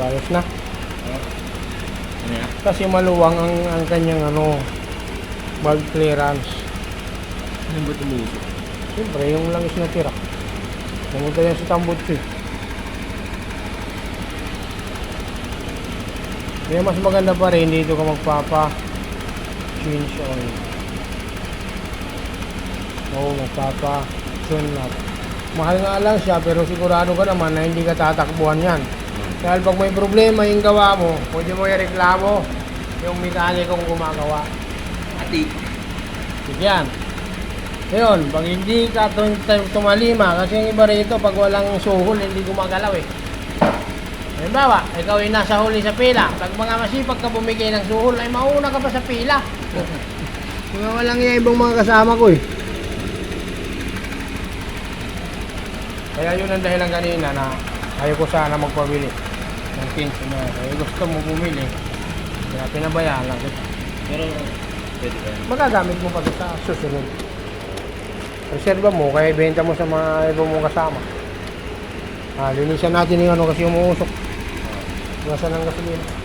Ayos na. Ano yan? Kasi maluwang ang, ang kanyang ano, valve clearance. Ano ba tumusok? Siyempre, yung langis na tira. Pumunta yan sa tambutso eh. Kaya mas maganda pa rin dito ka magpapa change oil. Oo, magpapa tune up. Mahal nga lang siya pero sigurado ka naman na hindi ka tatakbuhan yan. Dahil pag may problema yung gawa mo, pwede mo i-reklamo yung mekanikong gumagawa. Ati. Yan. Ngayon, pag hindi ka tum- tum- tumalima, kasi yung iba rito, pag walang suhol, hindi gumagalaw eh. Halimbawa, ikaw ay nasa huli sa pila. Pag mga masipag ka bumigay ng suhol, ay mauna ka pa sa pila. Mga walang iya ibang mga kasama ko eh. Kaya yun ang dahilan kanina na ayaw ko sana magpabili ng pins na Kaya gusto mo bumili. Kaya pinabayaan lang kita. Pero, pwede ba magagamit mo pa ito sa susunod. Reserva mo, kaya ibenta mo sa mga ibang mong kasama. Ah, linisan natin yung ano kasi umuusok. Gasan ng gasolina.